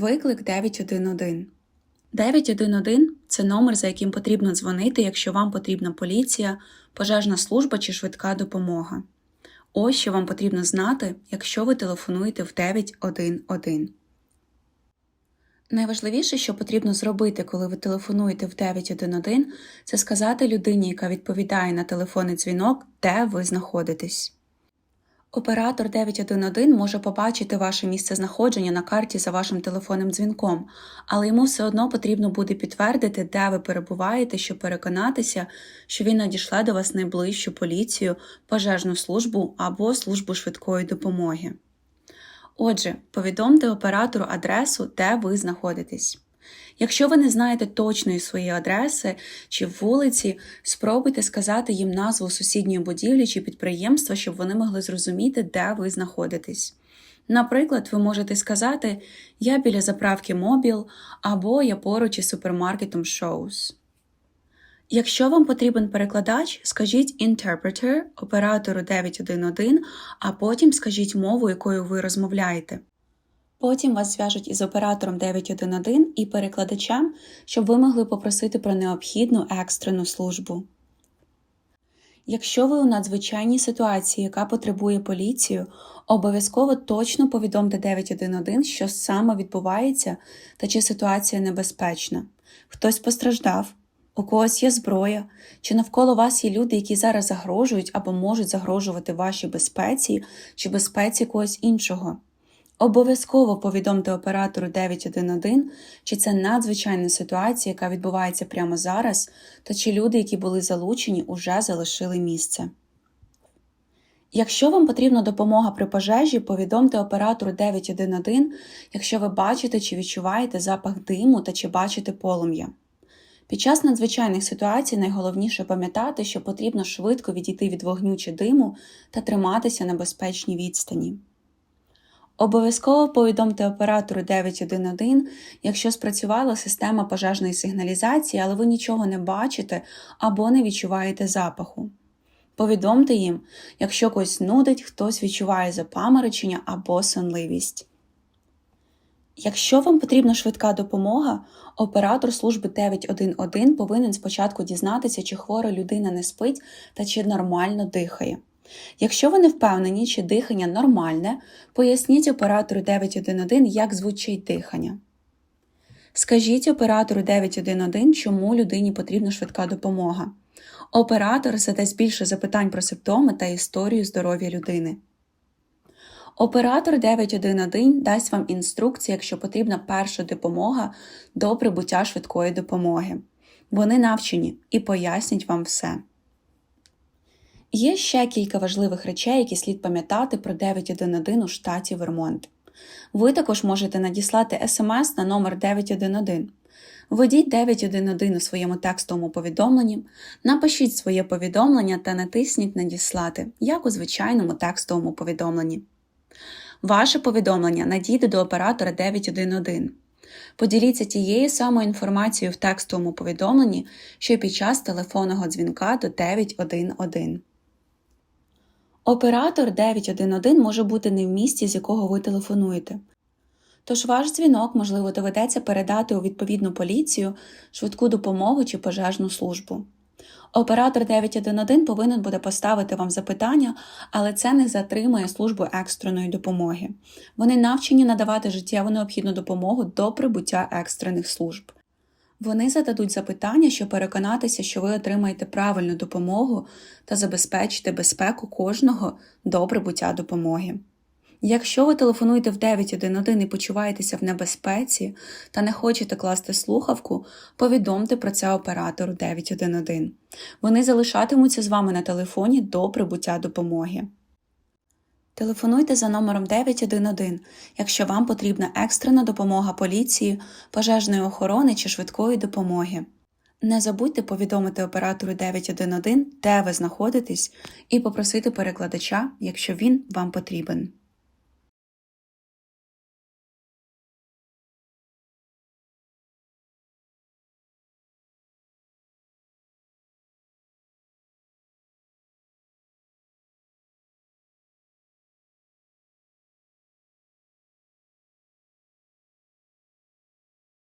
Виклик 911. 911 – це номер, за яким потрібно дзвонити, якщо вам потрібна поліція, пожежна служба чи швидка допомога. Ось що вам потрібно знати, якщо ви телефонуєте в 911. Найважливіше, що потрібно зробити, коли ви телефонуєте в 911, це сказати людині, яка відповідає на телефонний дзвінок, де ви знаходитесь. Оператор 911 може побачити ваше місце знаходження на карті за вашим телефонним дзвінком, але йому все одно потрібно буде підтвердити, де ви перебуваєте, щоб переконатися, що він надішле до вас найближчу поліцію, пожежну службу або службу швидкої допомоги. Отже, повідомте оператору адресу, де ви знаходитесь. Якщо ви не знаєте точної своєї адреси чи вулиці, спробуйте сказати їм назву сусідньої будівлі чи підприємства, щоб вони могли зрозуміти, де ви знаходитесь. Наприклад, ви можете сказати Я біля заправки Мобіл або Я поруч із супермаркетом Shows. Якщо вам потрібен перекладач, скажіть interpreter оператору 911, а потім скажіть мову, якою ви розмовляєте. Потім вас зв'яжуть із оператором 911 і перекладачем, щоб ви могли попросити про необхідну екстрену службу. Якщо ви у надзвичайній ситуації, яка потребує поліцію, обов'язково точно повідомте 911, що саме відбувається та чи ситуація небезпечна. Хтось постраждав, у когось є зброя, чи навколо вас є люди, які зараз загрожують або можуть загрожувати вашій безпеці чи безпеці когось іншого. Обов'язково повідомте оператору 911, чи це надзвичайна ситуація, яка відбувається прямо зараз, та чи люди, які були залучені, уже залишили місце. Якщо вам потрібна допомога при пожежі, повідомте оператору 911, якщо ви бачите чи відчуваєте запах диму та чи бачите полум'я. Під час надзвичайних ситуацій найголовніше пам'ятати, що потрібно швидко відійти від вогню чи диму та триматися на безпечній відстані. Обов'язково повідомте оператору 911, якщо спрацювала система пожежної сигналізації, але ви нічого не бачите або не відчуваєте запаху. Повідомте їм, якщо когось нудить, хтось відчуває запаморочення або сонливість. Якщо вам потрібна швидка допомога, оператор служби 911 повинен спочатку дізнатися, чи хвора людина не спить та чи нормально дихає. Якщо ви не впевнені, чи дихання нормальне, поясніть оператору 911, як звучить дихання. Скажіть оператору 911, чому людині потрібна швидка допомога. Оператор задасть більше запитань про симптоми та історію здоров'я людини. Оператор 911 дасть вам інструкції, якщо потрібна перша допомога до прибуття швидкої допомоги. Вони навчені і пояснять вам все. Є ще кілька важливих речей, які слід пам'ятати про 911 у штаті Вермонт. Ви також можете надіслати смс на номер 911. Введіть 911 у своєму текстовому повідомленні, напишіть своє повідомлення та натисніть Надіслати, як у звичайному текстовому повідомленні. Ваше повідомлення надійде до оператора 911. Поділіться тією самою інформацією в текстовому повідомленні, що й під час телефонного дзвінка до 911. Оператор 911 може бути не в місті, з якого ви телефонуєте. Тож ваш дзвінок, можливо, доведеться передати у відповідну поліцію, швидку допомогу чи пожежну службу. Оператор 911 повинен буде поставити вам запитання, але це не затримує службу екстреної допомоги. Вони навчені надавати життєво необхідну допомогу до прибуття екстрених служб. Вони зададуть запитання, щоб переконатися, що ви отримаєте правильну допомогу та забезпечите безпеку кожного до прибуття допомоги. Якщо ви телефонуєте в 911 і почуваєтеся в небезпеці та не хочете класти слухавку, повідомте про це оператору 911. Вони залишатимуться з вами на телефоні до прибуття допомоги. Телефонуйте за номером 911, якщо вам потрібна екстрена допомога поліції, пожежної охорони чи швидкої допомоги. Не забудьте повідомити оператору 911, де ви знаходитесь, і попросити перекладача, якщо він вам потрібен.